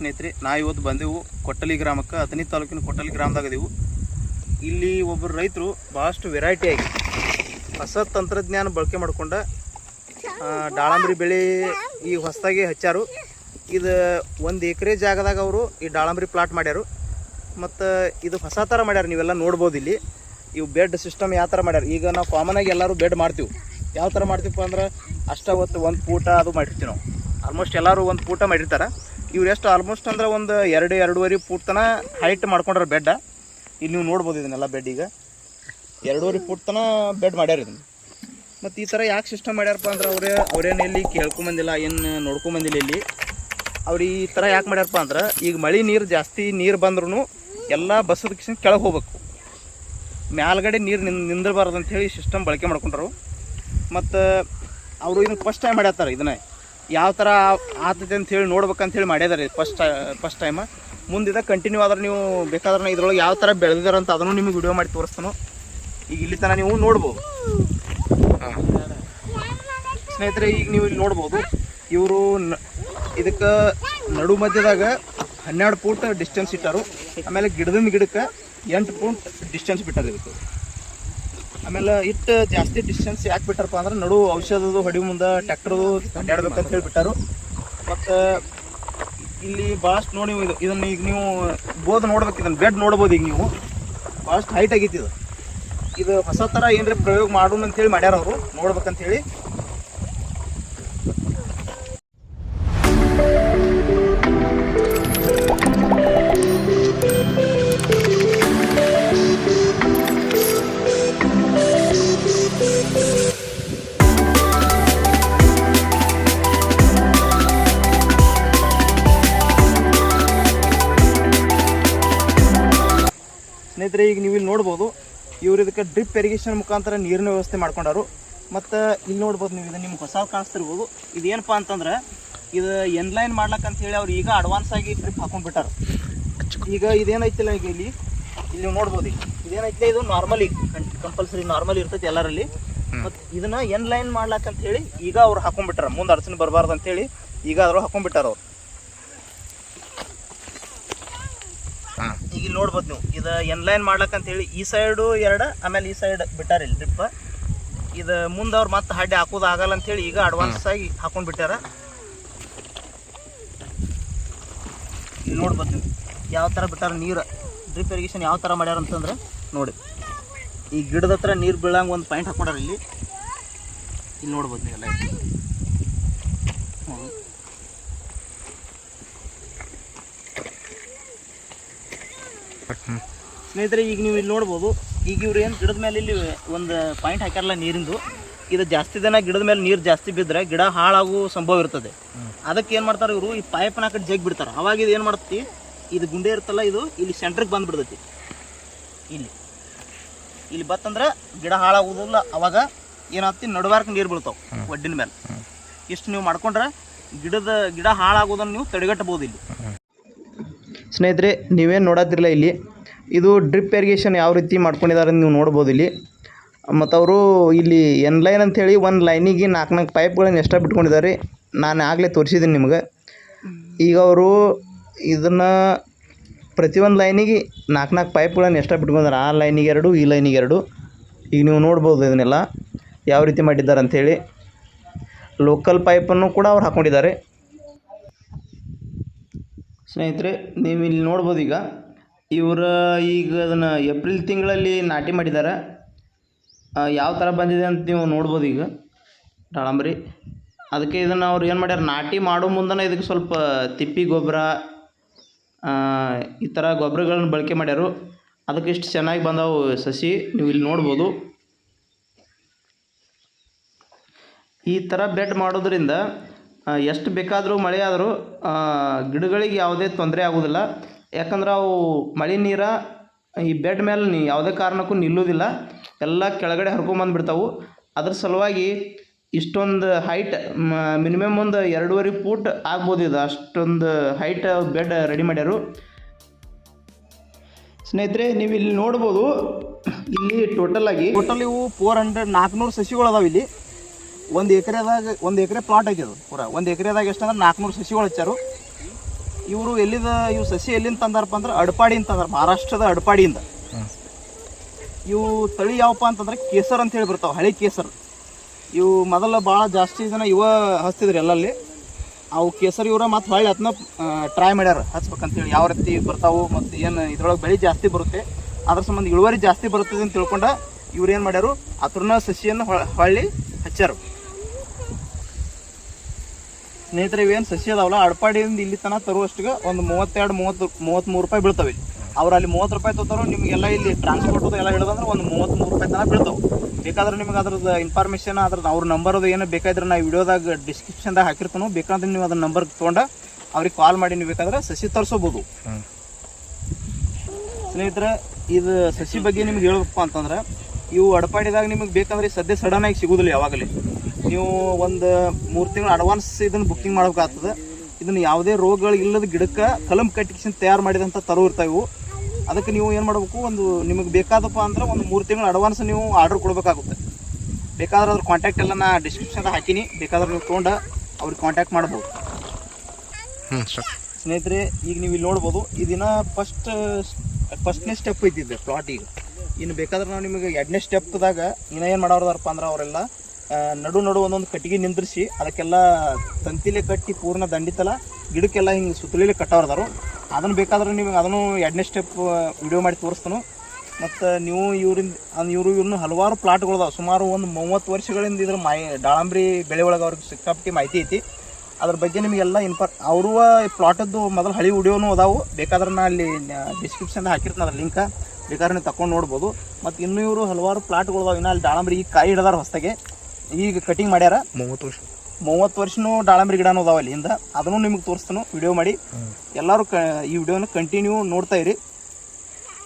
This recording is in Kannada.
ಸ್ನೇಹಿತರೆ, ನಾ ಇವತ್ತು ಬಂದೆವು ಕೊಟ್ಟಲಿ ಗ್ರಾಮಕ್ಕೆ, ಅಥಣಿ ತಾಲೂಕಿನ ಕೊಟ್ಟಲಿ ಗ್ರಾಮದಾಗ ಇದೀವು. ಇಲ್ಲಿ ಒಬ್ಬರು ರೈತರು ಭಾಳಷ್ಟು ಆಗಿ ಹೊಸ ತಂತ್ರಜ್ಞಾನ ಬಳಕೆ ಮಾಡಿಕೊಂಡ ದಾಳಂಬ್ರಿ ಬೆಳೆ ಈ ಹೊಸದಾಗಿ ಹಚ್ಚಾರು. ಇದು ಒಂದು ಎಕರೆ ಜಾಗದಾಗ ಅವರು ಈ ದಾಳಂಬ್ರಿ ಪ್ಲಾಟ್ ಮಾಡ್ಯಾರು. ಮತ್ತು ಇದು ಹೊಸ ಥರ ಮಾಡ್ಯಾರ, ನೀವೆಲ್ಲ ನೋಡ್ಬೋದು ಇಲ್ಲಿ. ಇವು ಬೆಡ್ ಸಿಸ್ಟಮ್ ಯಾವ ಥರ ಮಾಡ್ಯಾರ. ಈಗ ನಾವು ಕಾಮನ್ ಆಗಿ ಎಲ್ಲರೂ ಬೆಡ್ ಮಾಡ್ತೀವಿ. ಯಾವ ಥರ ಮಾಡ್ತೀವಪ್ಪ ಅಂದ್ರೆ ಅಷ್ಟ ಒಂದು ಪೂಟ ಅದು ಮಾಡಿರ್ತೀವಿ ನಾವು. ಆಲ್ಮೋಸ್ಟ್ ಎಲ್ಲರೂ ಒಂದು ಪೂಟ ಮಾಡಿರ್ತಾರೆ. ಇವ್ರು ಎಷ್ಟು ಆಲ್ಮೋಸ್ಟ್ ಅಂದ್ರೆ ಒಂದು ಎರಡು, ಎರಡೂವರೆ ಫೂಟ್ ತನ ಹೈಟ್ ಮಾಡ್ಕೊಂಡ್ರೆ ಬೆಡ್ಡ ಇಲ್ಲಿ ನೀವು ನೋಡ್ಬೋದು ಇದನ್ನೆಲ್ಲ ಬೆಡ್ ಈಗ. ಎರಡೂವರೆ ಫೂಟ್ ತನ ಬೆಡ್ ಮಾಡ್ಯಾರ ಇದನ್ನು. ಮತ್ತು ಈ ಥರ ಯಾಕೆ ಸಿಸ್ಟಮ್ ಮಾಡ್ಯಾರಪ್ಪ ಅಂದ್ರೆ ಅವರೇ ಅವ್ರೇನು ಇಲ್ಲಿ ಕೇಳ್ಕೊಂಬಂದಿಲ್ಲ ಏನು ನೋಡ್ಕೊಂಬಂದಿಲ್ಲ ಇಲ್ಲಿ. ಅವ್ರು ಈ ಥರ ಯಾಕೆ ಮಾಡ್ಯಾರಪ್ಪ ಅಂದ್ರೆ ಈಗ ಮಳೆ ನೀರು ಜಾಸ್ತಿ ನೀರು ಬಂದ್ರೂ ಎಲ್ಲ ಬಸ್ಸದ ಕಿಶನ್ ಕೆಳಗೆ ಹೋಗ್ಬೇಕು. ಮ್ಯಾಲ್ಗಡೆ ನೀರು ನಿಂದ ನಿಂದಿರಬಾರ್ದು ಹೇಳಿ ಸಿಸ್ಟಮ್ ಬಳಕೆ ಮಾಡ್ಕೊಂಡ್ರು. ಮತ್ತು ಅವರು ಇದನ್ನು ಫಸ್ಟ್ ಟೈಮ್ ಮಾಡ್ಯಾತಾರೆ ಇದನ್ನ. ಯಾವ ಥರ ಆಗ್ತೈತೆ ಅಂತ ಹೇಳಿ ನೋಡ್ಬೇಕಂತ ಹೇಳಿ ಮಾಡ್ಯಾದಾರೆ ಫಸ್ಟ್ ಫಸ್ಟ್ ಟೈಮ್ ಮುಂದಿದ ಕಂಟಿನ್ಯೂ ಆದ್ರೆ ನೀವು ಬೇಕಾದ್ರೆ ಇದ್ರೊಳಗೆ ಯಾವ ಥರ ಬೆಳೆದಿದ್ದಾರೆ ಅಂತ ಅದನ್ನು ನಿಮಗೆ ವಿಡಿಯೋ ಮಾಡಿ ತೋರಿಸ್ತಾನು. ಈಗ ಇಲ್ಲಿ ತನಕ ನೀವು ನೋಡ್ಬೋದು. ಸ್ನೇಹಿತರೆ, ಈಗ ನೀವು ಇಲ್ಲಿ ನೋಡ್ಬೋದು, ಇವರು ಇದಕ್ಕೆ ನಡು ಮಧ್ಯದಾಗ ಹನ್ನೆರಡು ಫೂಟ್ ಡಿಸ್ಟೆನ್ಸ್ ಇಟ್ಟರು. ಆಮೇಲೆ ಗಿಡದಿಂದ ಗಿಡಕ್ಕೆ ಎಂಟು ಫೂಟ್ ಡಿಸ್ಟೆನ್ಸ್ ಬಿಟ್ಟಾರ ಇದಕ್ಕೆ. ಆಮೇಲೆ ಇಟ್ಟು ಜಾಸ್ತಿ ಡಿಸ್ಟೆನ್ಸ್ ಯಾಕೆ ಬಿಟ್ಟಾರಪ್ಪ ಅಂದ್ರೆ ನಡು ಔಷಧದು ಹೊಡಿ ಮುಂದೆ ಟ್ಯಾಕ್ಟರ್ದು ಅಡ್ಡಾಡ್ಬೇಕಂತ ಹೇಳಿ ಬಿಟ್ಟಾರು ಮತ್ತು ಇಲ್ಲಿ ಭಾಳಷ್ಟು ನೋಡಿ ಇದು ಇದನ್ನು ಈಗ ನೀವು ಬೋದ್ ನೋಡ್ಬೇಕು, ಇದನ್ನು ಬೆಡ್ ನೋಡ್ಬೋದು ಈಗ ನೀವು. ಭಾಳಷ್ಟು ಹೈಟ್ ಆಗೈತಿ ಇದು. ಇದು ಹೊಸ ಥರ ಏನ್ರಿ ಪ್ರಯೋಗ ಮಾಡೋಣ ಅಂತೇಳಿ ಮಾಡ್ಯಾರ ಅವರು, ನೋಡ್ಬೇಕಂತೇಳಿ. ಸ್ನೇಹಿತರೆ ಈಗ ನೀವು ಇಲ್ಲಿ ನೋಡ್ಬೋದು ಇವ್ರು ಇದಕ್ಕೆ ಡ್ರಿಪ್ ಇರಿಗೇಷನ್ ಮುಖಾಂತರ ನೀರಿನ ವ್ಯವಸ್ಥೆ ಮಾಡ್ಕೊಂಡಾರು ಮತ್ತು ಇಲ್ಲಿ ನೋಡ್ಬೋದು ನೀವು ಇದು ನಿಮ್ಗೆ ಹೊಸ ಕಾಣಿಸ್ತಿರ್ಬೋದು. ಇದೇನಪ್ಪ ಅಂತಂದ್ರೆ ಇದು ಎನ್ಲೈನ್ ಮಾಡ್ಲಕ್ಕಂತ ಹೇಳಿ ಅವ್ರು ಈಗ ಅಡ್ವಾನ್ಸ್ ಆಗಿ ಡ್ರಿಪ್ ಹಾಕೊಂಡ್ಬಿಟ್ಟಾರ. ಈಗ ಇದೇನೈತಿಲ್ಲ ಈಗ ಇಲ್ಲಿ ಇಲ್ಲಿ ನೀವು ನೋಡ್ಬೋದು ಈಗ. ಇದೇನೈತಿಲ್ಲ ಇದು ನಾರ್ಮಲಿ ಕಂಪಲ್ಸರಿ ನಾರ್ಮಲ್ ಇರ್ತೈತಿ ಎಲ್ಲರಲ್ಲಿ. ಮತ್ತು ಇದನ್ನ ಎನ್ ಲೈನ್ ಹೇಳಿ ಈಗ ಅವ್ರು ಹಾಕೊಂಡ್ಬಿಟ್ಟಾರ. ಮುಂದೆ ಅಡಚಣೆ ಬರಬಾರ್ದು ಅಂತೇಳಿ ಈಗ ಅದ್ರೊಳಗೆ ಹಾಕೊಂಡ್ಬಿಟ್ಟಾರ ಅವ್ರು. ಈಗ ಇಲ್ಲಿ ನೋಡ್ಬೋದು ನೀವು. ಇದು ಎನ್ಲೈನ್ ಮಾಡ್ಲಕ್ಕಂತ ಹೇಳಿ ಈ ಸೈಡು ಎರಡು ಆಮೇಲೆ ಈ ಸೈಡ್ ಬಿಟ್ಟಾರ ಇಲ್ಲಿ ಡ್ರಿಪ್ ಇದು ಮುಂದೆ ಅವ್ರು ಮತ್ತೆ ಹಡ್ಡೆ ಹಾಕೋದು ಆಗಲ್ಲ ಅಂತ ಹೇಳಿ ಈಗ ಅಡ್ವಾನ್ಸ್ ಆಗಿ ಹಾಕೊಂಡು ಬಿಟ್ಟಾರ. ಇಲ್ಲಿ ನೋಡ್ಬೋದು ನೀವು. ಯಾವ ಥರ ಬಿಟ್ಟಾರ ನೀರು? ಡ್ರಿಪ್ ಇರಿಗೇಷನ್ ಯಾವ ಥರ ಮಾಡ್ಯಾರ ಅಂತಂದ್ರೆ ನೋಡಿ. ಈ ಗಿಡದ ಹತ್ರ ನೀರು ಬೀಳಂಗೆ ಒಂದು ಪಾಯಿಂಟ್ ಹಾಕೊಂಡಾರ ಇಲ್ಲಿ. ಇಲ್ಲಿ ನೋಡ್ಬೋದು ನೀವೆಲ್ಲ ಸ್ನೇಹಿತರೆ ಈಗ ನೀವು ಇಲ್ಲಿ ನೋಡ್ಬೋದು ಈಗ ಇವ್ರು ಏನು ಗಿಡದ ಮೇಲೆ ಇಲ್ಲಿ ಒಂದು ಪಾಯಿಂಟ್ ಹಾಕ್ಯಾರಲ್ಲ ನೀರಿಂದು ಇದು ಜಾಸ್ತಿ ದಿನ ಗಿಡದ ಮೇಲೆ ನೀರು ಜಾಸ್ತಿ ಬಿದ್ದರೆ ಗಿಡ ಹಾಳಾಗೋ ಸಂಭವ ಇರ್ತದೆ. ಅದಕ್ಕೆ ಏನು ಮಾಡ್ತಾರೆ ಇವರು ಈ ಪೈಪ್ನ ಕಡೆ ಜಗ್ ಬಿಡ್ತಾರೆ. ಅವಾಗ ಇದು ಏನು ಮಾಡ್ತಿ ಇದು ಗುಂಡೆ ಇರುತ್ತಲ್ಲ ಇದು ಇಲ್ಲಿ ಸೆಂಟ್ರಿಗೆ ಬಂದುಬಿಡ್ತೈತಿ. ಇಲ್ಲಿ. ಇಲ್ಲಿ ಬತ್ತಂದ್ರೆ ಗಿಡ ಹಾಳಾಗೋದಿಲ್ಲ ಅವಾಗ ಏನಾಗ್ತಿ ನಡುವಾರ್ಕ ನೀರು ಬೀಳ್ತಾವೆ ಒಡ್ಡಿನ ಮೇಲೆ. ಇಷ್ಟು ನೀವು ಮಾಡ್ಕೊಂಡ್ರೆ ಗಿಡದ ಗಿಡ ಹಾಳಾಗೋದನ್ನು ನೀವು ತಡೆಗಟ್ಟಬಹುದು ಇಲ್ಲಿ. ಸ್ನೇಹಿತರೆ, ನೀವೇನು ನೋಡತ್ತಿರಲ್ಲ ಇಲ್ಲಿ. ಇದು ಡ್ರಿಪ್ ಇರಿಗೇಷನ್ ಯಾವ ರೀತಿ ಮಾಡ್ಕೊಂಡಿದ್ದಾರೆ ನೀವು ನೋಡ್ಬೋದು ಇಲ್ಲಿ. ಮತ್ತು ಅವರು ಇಲ್ಲಿ ಎನ್ ಲೈನ್ ಅಂಥೇಳಿ ಒಂದು ಲೈನಿಗೆ ನಾಲ್ಕು ನಾಲ್ಕು ಪೈಪ್ಗಳನ್ನು ಎಕ್ಸ್ಟ್ರಾ ಬಿಟ್ಕೊಂಡಿದ್ದಾರೆ. ನಾನು ಆಗಲೇ ತೋರಿಸಿದ್ದೀನಿ ನಿಮ್ಗೆ. ಈಗ ಅವರು ಇದನ್ನು ಪ್ರತಿಯೊಂದು ಲೈನಿಗೆ ನಾಲ್ಕು ನಾಲ್ಕು ಪೈಪ್ಗಳನ್ನು ಎಕ್ಸ್ಟ್ರಾ ಬಿಟ್ಕೊಂಡಿದ್ದಾರೆ. ಆ ಲೈನಿಗೆ ಎರಡು, ಈ ಲೈನಿಗೆ ಎರಡು. ಈಗ ನೀವು ನೋಡ್ಬೋದು ಇದನ್ನೆಲ್ಲ. ಯಾವ ರೀತಿ ಮಾಡಿದ್ದಾರೆ ಅಂಥೇಳಿ ಲೋಕಲ್ ಪೈಪನ್ನು ಕೂಡ ಅವ್ರು ಹಾಕ್ಕೊಂಡಿದ್ದಾರೆ ಸ್ನೇಹಿತರೆ ನೀವು ಇಲ್ಲಿ ನೋಡ್ಬೋದು ಈಗ ಇವರ ಈಗ ಅದನ್ನು ಏಪ್ರಿಲ್ ತಿಂಗಳಲ್ಲಿ ನಾಟಿ ಮಾಡಿದ್ದಾರೆ ಯಾವ ಥರ ಬಂದಿದೆ ಅಂತ ನೀವು ನೋಡ್ಬೋದು ಈಗ ದಾಳಂಬ್ರಿ. ಅದಕ್ಕೆ ಇದನ್ನು ಅವ್ರು ಏನು ಮಾಡ್ಯಾರ, ನಾಟಿ ಮಾಡೋ ಮುಂದನೇ ಇದಕ್ಕೆ ಸ್ವಲ್ಪ ತಿಪ್ಪಿ ಗೊಬ್ಬರ ಈ ಥರ ಗೊಬ್ಬರಗಳನ್ನು ಬಳಕೆ ಮಾಡ್ಯಾರು. ಅದಕ್ಕೆ ಇಷ್ಟು ಚೆನ್ನಾಗಿ ಬಂದವು ಸಸಿ ನೀವು ಇಲ್ಲಿ ನೋಡ್ಬೋದು. ಈ ಥರ ಬೆಡ್ ಮಾಡೋದ್ರಿಂದ ಎಷ್ಟು ಬೇಕಾದರೂ ಮಳೆ ಆದರೂ ಗಿಡಗಳಿಗೆ ಯಾವುದೇ ತೊಂದರೆ ಆಗೋದಿಲ್ಲ. ಯಾಕಂದ್ರೆ ಅವು ಮಳೆ ನೀರು, ಈ ಬೆಡ್ ಮೇಲೆ ನೀ ಯಾವುದೇ ಕಾರಣಕ್ಕೂ ನಿಲ್ಲುವುದಿಲ್ಲ ಎಲ್ಲ ಕೆಳಗಡೆ ಹರ್ಕೊಂಬಂದ್ಬಿಡ್ತಾವು ಅದ್ರ ಸಲುವಾಗಿ ಇಷ್ಟೊಂದು ಹೈಟ್ ಮಿನಿಮಮ್ ಒಂದು ಎರಡೂವರೆ ಫೂಟ್ ಆಗ್ಬೋದು ಇದು. ಅಷ್ಟೊಂದು ಹೈಟ್ ಬೆಡ್ ರೆಡಿ ಮಾಡ್ಯಾರು. ಸ್ನೇಹಿತರೆ ನೀವು ಇಲ್ಲಿ ನೋಡ್ಬೋದು, ಇಲ್ಲಿ ಟೋಟಲ್ ಆಗಿ ಟೋಟಲ್ ಇವು ಫೋರ್ ಹಂಡ್ರೆಡ್ ನಾಲ್ಕುನೂರು ಸಸಿಗಳು ಅದಾವೆ ಇಲ್ಲಿ. ಒಂದು ಎಕರೆದಾಗ ಒಂದು ಎಕರೆ ಪ್ಲಾಟ್ ಆಗ್ಯದ ಪೂರ. ಒಂದು ಎಕರೆದಾಗ ಎಷ್ಟು ಅಂದ್ರೆ ನಾಲ್ಕುನೂರು ಸಸಿಗಳು ಹಚ್ಚಾರು. ಇವರು ಎಲ್ಲಿದ ಇವು ಸಸಿ ಎಲ್ಲಿಂದ ತಂದಾರಪ್ಪ ಅಂದ್ರೆ ಅಡ್ಪಾಡಿಯಿಂದ ತಂದಾರ ಮಹಾರಾಷ್ಟ್ರದ ಅಡ್ಪಾಡಿಯಿಂದ. ಇವು ತಳಿ ಯಾವಪ್ಪ ಅಂತಂದ್ರೆ ಕೇಸರ್ ಅಂತ ಹೇಳಿ ಬರ್ತಾವೆ ಹಳೆ ಕೇಸರ್. ಇವು ಮೊದಲ ಭಾಳ ಜಾಸ್ತಿ ಜನ ಇವ ಹಚ್ತಿದ್ರು ಎಲ್ಲಲ್ಲಿ. ಅವು ಕೇಸರಿ ಇವರ ಮತ್ತು ಹೊಳ್ಳಿ ಅದನ್ನ ಟ್ರೈ ಮಾಡ್ಯಾರ ಹಚ್ಬೇಕಂತೇಳಿ. ಯಾವ ರೀತಿ ಬರ್ತಾವು ಮತ್ತು ಏನು ಇದ್ರೊಳಗೆ ಬೆಳೆ ಜಾಸ್ತಿ ಬರುತ್ತೆ ಅದ್ರ ಸಂಬಂಧ ಇಳುವರಿ ಜಾಸ್ತಿ ಬರುತ್ತದೆ ಅಂತ ತಿಳ್ಕೊಂಡು ಇವ್ರು ಏನು ಮಾಡ್ಯಾರು ಅದ್ರನ್ನ ಸಸಿಯನ್ನು ಹೊಳ್- ಹೊಳ್ಳಿ ಹಚ್ಚಾರು. ಸ್ನೇಹಿತರೆ ಇವೇನು ಸಸಿ ಅದಾವಲ್ಲ ಅಡ್ಪಾಡಿಯಿಂದ ಇಲ್ಲಿ ತನಕ ತರುವಷ್ಟಿಗೆ ಒಂದು ಮೂವತ್ತೆರಡು ಮೂವತ್ತು ಮೂವತ್ತ್ಮೂರು ರೂಪಾಯಿ ಬೀಳ್ತವೆ. ಅವ್ರು ಅಲ್ಲಿ ಮೂವತ್ತು ರೂಪಾಯಿ ತೊಗೊತಾರೋ ನಿಮಗೆಲ್ಲ ಇಲ್ಲಿ ಟ್ರಾನ್ಸ್ಪೋರ್ಟ್ ಎಲ್ಲ ಹಿಡಿದಂದ್ರೆ ಒಂದು ಮೂವತ್ತ್ಮೂರು ರೂಪಾಯಿ ತನಕ ಬೀಳ್ತಾವೆ. ಬೇಕಾದ್ರೆ ನಿಮಗೆ ಅದ್ರದ್ದು ಇನ್ಫಾರ್ಮೇಷನ್ ಅದ್ರದ್ದು ಅವ್ರ ನಂಬರ್ ಅದು ಏನು ಬೇಕಾದ್ರೆ ನಾ ವಿಡಿಯೋದಾಗ ಡಿಸ್ಕ್ರಿಪ್ಷನ್ದಾಗ ಹಾಕಿರ್ತಾನು ಬೇಕಾದ್ರೆ ನೀವು ಅದನ್ನ ನಂಬರ್ ತೊಗೊಂಡು ಅವ್ರಿಗೆ ಕಾಲ್ ಮಾಡಿ ನೀವು ಬೇಕಾದ್ರೆ ಸಸಿ ತರಿಸೋಬೋದು. ಸ್ನೇಹಿತರೆ ಇದು ಸಸಿ ಬಗ್ಗೆ ನಿಮ್ಗೆ ಹೇಳಬೇಕಪ್ಪ ಅಂತಂದ್ರೆ ಇವು ಅಡಪಾಡಿದಾಗ ನಿಮಗೆ ಬೇಕಂದ್ರೆ ಸದ್ಯ ಸಡನ್ ಆಗಿ ಸಿಗೋದಿಲ್ಲ ಯಾವಾಗಲೇ. ನೀವು ಒಂದು ಮೂರು ತಿಂಗಳು ಅಡ್ವಾನ್ಸ್ ಇದನ್ನು ಬುಕ್ಕಿಂಗ್ ಮಾಡ್ಬೇಕಾಗ್ತದೆ. ಇದನ್ನು ಯಾವುದೇ ರೋಗಗಳು ಇಲ್ಲದ ಗಿಡಕ್ಕೆ ಕಲಂ ಕಟ್ಟಿಗೆ ತಯಾರು ಮಾಡಿದಂಥ ತರು ಇರ್ತಾವೆ ಅದಕ್ಕೆ ನೀವು ಏನು ಮಾಡಬೇಕು ಒಂದು ನಿಮಗೆ ಬೇಕಾದಪ್ಪ ಅಂದ್ರೆ ಒಂದು ಮೂರು ತಿಂಗಳು ಅಡ್ವಾನ್ಸ್ ನೀವು ಆರ್ಡರ್ ಕೊಡಬೇಕಾಗುತ್ತೆ. ಬೇಕಾದ್ರೆ ಅದ್ರ ಕಾಂಟ್ಯಾಕ್ಟ್ ಎಲ್ಲ ನಾ ಡಿಸ್ಕ್ರಿಪ್ಷನ್ದಾಗ ಹಾಕಿನಿ. ಬೇಕಾದ್ರೆ ನೀವು ತೊಗೊಂಡು ಅವ್ರಿಗೆ ಕಾಂಟ್ಯಾಕ್ಟ್ ಮಾಡ್ಬೋದು. ಹ್ಞೂ ಸ್ನೇಹಿತರೆ ಈಗ ನೀವು ಇಲ್ಲಿ ನೋಡ್ಬೋದು ಇದನ್ನ ಫಸ್ಟ್ ಫಸ್ಟ್ನೇ ಸ್ಟೆಪ್ ಇದ್ದಿದ್ದೆ ಪ್ಲಾಟ್ ಈಗ ಇನ್ನು ಬೇಕಾದ್ರೆ ನಾವು ನಿಮಗೆ ಎರಡನೇ ಸ್ಟೆಪ್ದಾಗ ಇನ್ನೇನು ಏನು ಅಂದ್ರೆ ಅವರೆಲ್ಲ ನಡು ನಡು ಒಂದೊಂದು ಕಟ್ಟಿಗೆ ನಿಂದ್ರಿಸಿ, ಅದಕ್ಕೆಲ್ಲ ತಂತಿಲೆ ಕಟ್ಟಿ ಪೂರ್ಣ ದಂಡಿತಲ್ಲ ಗಿಡಕ್ಕೆಲ್ಲ ಹಿಂಗೆ ಸುತ್ತಲಿಲೆ ಕಟ್ಟೋರ್ದಾರು ಅದನ್ನು ಬೇಕಾದ್ರೆ ನಿಮಗೆ ಅದನ್ನು ಎರಡನೇ ಸ್ಟೆಪ್ ವಿಡಿಯೋ ಮಾಡಿ ತೋರಿಸ್ತಾನು. ಮತ್ತು ನೀವು ಇವರಿಂದ ಇವರು ಇವ್ರನ್ನ ಹಲವಾರು ಪ್ಲಾಟ್ಗಳದಾವೆ ಸುಮಾರು ಒಂದು ಮೂವತ್ತು ವರ್ಷಗಳಿಂದ ಇದ್ರ ಮಾಹಿ ದಾಳಂಬ್ರಿ ಬೆಳೆ ಒಳಗೆ ಅವ್ರಿಗೆ ಸಿಕ್ಕಾಪಟ್ಟಿ ಮಾಹಿತಿ ಐತಿ. ಅದ್ರ ಬಗ್ಗೆ ನಿಮಗೆಲ್ಲ ಇನ್ಫಾರ್ ಅವರು ಪ್ಲಾಟದ್ದು ಮೊದಲು ಹಳಿ ವಿಡಿಯೋನು ಅದಾವು. ಬೇಕಾದ್ರೆ ನಾ ಅಲ್ಲಿ ಡಿಸ್ಕ್ರಿಪ್ಷನ್ ಹಾಕಿರ್ತೀನಿ ಅದ್ರ ಲಿಂಕ ಬೇಕಾದ್ರೆ ನೀವು ತಗೊಂಡು ನೋಡ್ಬೋದು. ಮತ್ತು ಇನ್ನೂ ಇವರು ಹಲವಾರು ಪ್ಲಾಟ್ಗಳದಾವೆ ಇನ್ನು ಅಲ್ಲಿ ದಾಳಂಬ್ರಿ ಈಗ ಕಾಯಿ ಹಿಡ್ದಾರ ಹೊಸ್ದಾಗೆ ಈಗ ಕಟಿಂಗ್ ಮಾಡ್ಯಾರ? ಮೂವತ್ತು ವರ್ಷ. ಮೂವತ್ತು ವರ್ಷನೂ ದಾಳಂಬ್ರಿ ಗಿಡನೂ ಅದಾವ ಅಲ್ಲಿಂದ. ಅದನ್ನು ನಿಮಗೆ ತೋರಿಸ್ತಾನು. ವಿಡಿಯೋ ಮಾಡಿ. ಎಲ್ಲರೂ ಕ ಈ ವಿಡಿಯೋನ ಕಂಟಿನ್ಯೂ ನೋಡ್ತಾ ಇರಿ.